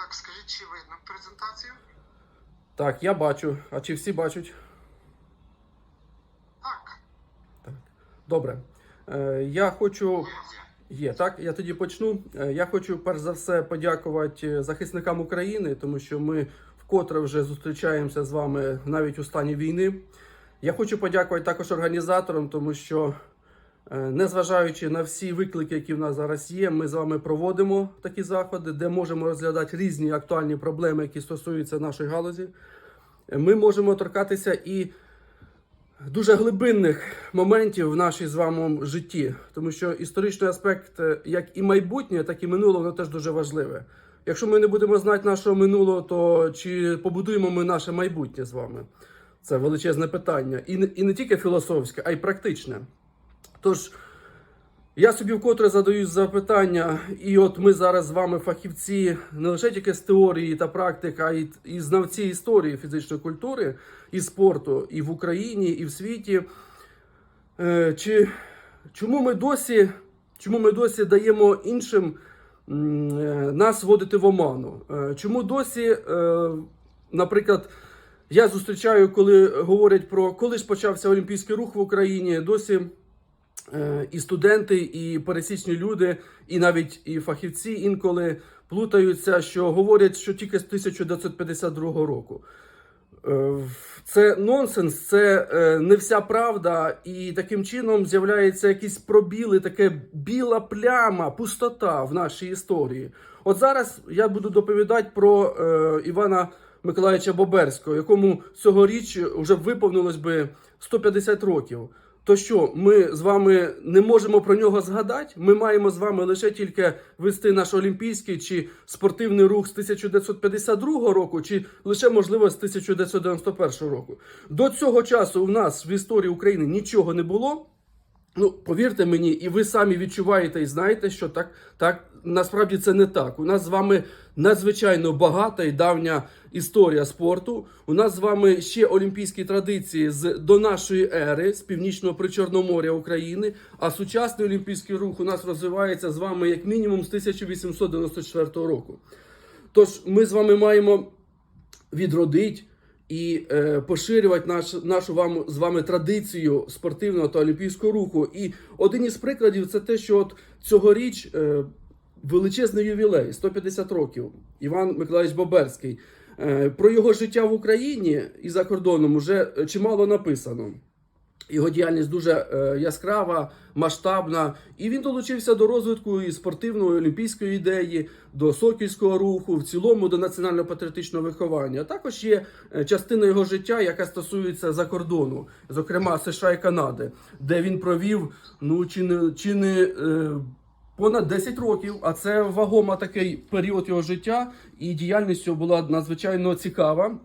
Так, скажіть, чи видно презентацію? Так, я бачу. А чи всі бачать? Так. так. Добре. Е, я хочу. Є, так, я тоді почну. Е, Я хочу перш за все подякувати захисникам України, тому що ми вкотре вже зустрічаємося з вами навіть у стані війни. Я хочу подякувати також організаторам, тому що, е, незважаючи на всі виклики, які в нас зараз є, ми з вами проводимо такі заходи, де можемо розглядати різні актуальні проблеми, які стосуються нашої галузі. Е, Ми можемо торкатися і дуже глибинних моментів в нашій з вами житті, тому що історичний аспект, е, як і майбутнє, так і минуле, воно теж дуже важливе. Якщо ми не будемо знати нашого минулого, то чи побудуємо ми наше майбутнє з вами? Це величезне питання. І не, і не тільки філософське, а й практичне. Тож, я собі вкотре задаю запитання, і от ми зараз з вами фахівці не лише тільки з теорії та практики, а й і знавці історії фізичної культури і спорту і в Україні, і в світі. Е, Чи чому ми досі, чому ми досі даємо іншим е, нас вводити в оману? Е, Чому досі, наприклад, я зустрічаю, коли говорять про коли ж почався олімпійський рух в Україні, досі. Е, і студенти, і пересічні люди, і навіть і фахівці інколи плутаються, що говорять, що тільки з 1952 року. Е, Це нонсенс, це е, не вся правда, і таким чином з'являються якісь пробіли, таке біла пляма, пустота в нашій історії. От зараз я буду доповідати про е, Івана Миколаївича Боберського, якому цьогоріч вже виповнилось би 150 років. То що ми з вами не можемо про нього згадати? Ми маємо з вами лише тільки вести наш олімпійський чи спортивний рух з 1952 року, чи лише можливо з 1991 року. До цього часу у нас в історії України нічого не було. Ну, повірте мені, і ви самі відчуваєте і знаєте, що так, так насправді це не так. У нас з вами надзвичайно багата і давня історія спорту. У нас з вами ще олімпійські традиції з до нашої ери, з північного причорноморя України. А сучасний олімпійський рух у нас розвивається з вами як мінімум з 1894 року. Тож ми з вами маємо відродити і е, поширювати наш, нашу вам з вами традицію спортивного та олімпійського руху. І один із прикладів це те, що от цьогоріч е, величезний ювілей 150 років. Іван Миколаївич Боберський. Е, про його життя в Україні і за кордоном вже чимало написано. Його діяльність дуже е, яскрава, масштабна, і він долучився до розвитку і спортивної олімпійської ідеї, до сокільського руху, в цілому до національно-патріотичного виховання. Також є е, частина його життя, яка стосується за кордону, зокрема США і Канади, де він провів ну чи не чи не. Е, Понад 10 років, а це вагома такий період його життя, і діяльність його була надзвичайно цікава,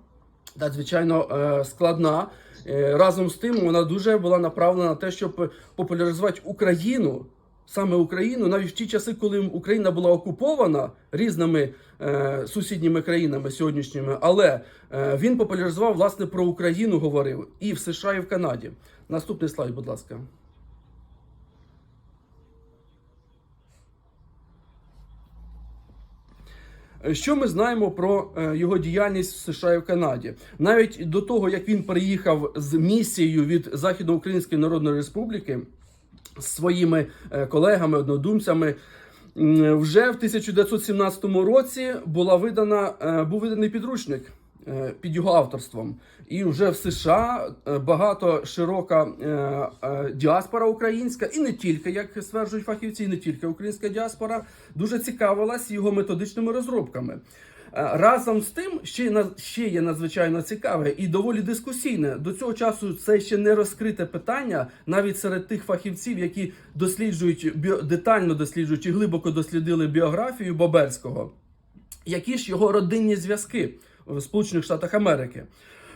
надзвичайно складна. Е, разом з тим, вона дуже була направлена на те, щоб популяризувати Україну, саме Україну, навіть в ті часи, коли Україна була окупована різними е, сусідніми країнами сьогоднішніми. Але е, він популяризував власне про Україну, говорив і в США, і в Канаді. Наступний слайд, будь ласка. Що ми знаємо про е, його діяльність в США і в Канаді? Навіть до того, як він приїхав з місією від Західноукраїнської Народної Республіки з своїми е, колегами, однодумцями, вже в 1917 році була видана, е, був виданий підручник під його авторством. І вже в США е, багато широка е, е, діаспора українська, і не тільки, як стверджують фахівці, і не тільки українська діаспора, дуже цікавилась його методичними розробками. Е, Разом з тим, ще, ще є надзвичайно цікаве і доволі дискусійне. До цього часу це ще не розкрите питання, навіть серед тих фахівців, які досліджують детально досліджують і глибоко дослідили біографію Боберського які ж його родинні зв'язки в Сполучених Штатах Америки.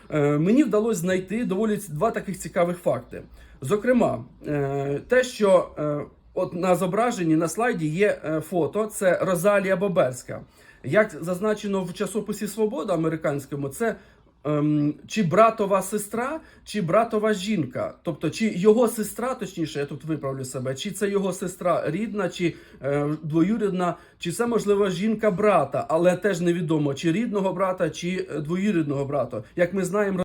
Е, Мені вдалося знайти доволі два таких цікавих факти. Зокрема, е, те, що е, от на зображенні на слайді є фото, це Розалія Боберська. Як зазначено в часописі Свобода американському, це ем, чи братова сестра, чи братова жінка. Тобто, чи його сестра, точніше, я тут виправлю себе, чи це його сестра рідна, чи е, двоюрідна, чи це можливо жінка брата, але теж невідомо, чи рідного брата, чи е, двоюрідного брата. Як ми знаємо,